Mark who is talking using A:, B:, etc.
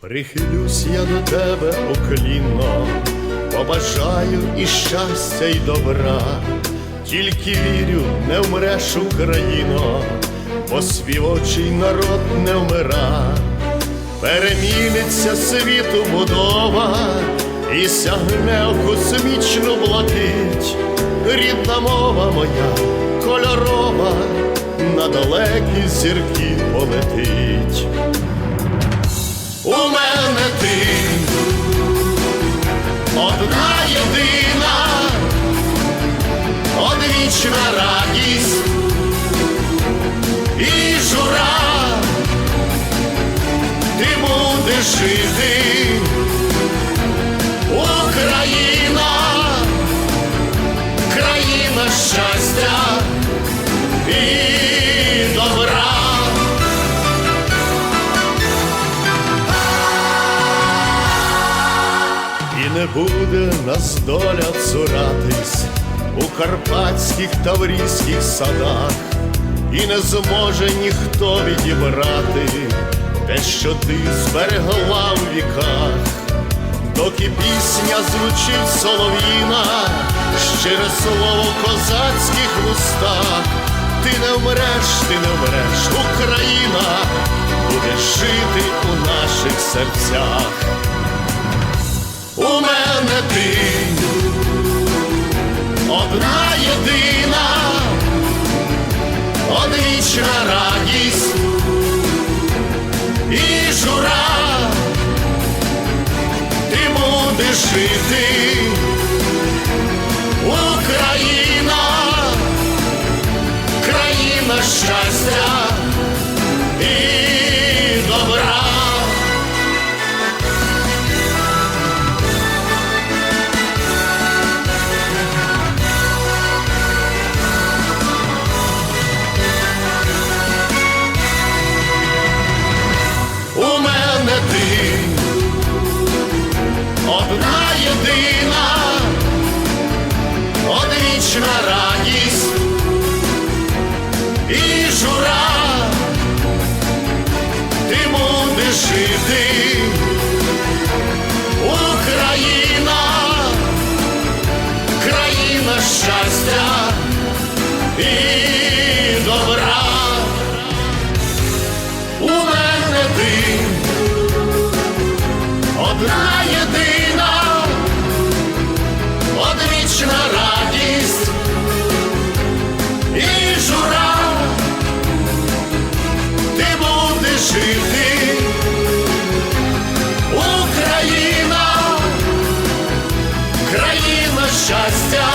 A: Прихилюсь я до тебе уклінно, побажаю і щастя, і добра, тільки вірю, не вмреш Україно, бо співочий народ не вмира, переміниться світу будова і сягне в космічну блакить, рідна мова моя кольорова, на далекі зірки полетить. У мене ти. Одна єдина, одвічна радість. І жура, ти будеш жити, буде нас доля цуратись у карпатських таврійських садах, і не зможе ніхто відібрати те, що ти зберегла в віках, доки пісня звучить солов'їна, щире слово в козацьких вустах, ти не вмреш, ти не вмреш, Україна буде жити у наших серцях. Одвічна радість і жура, ти будеш жити, одна єдина, одвічна радість. І жура, ти будеш жити, Україна, країна щастя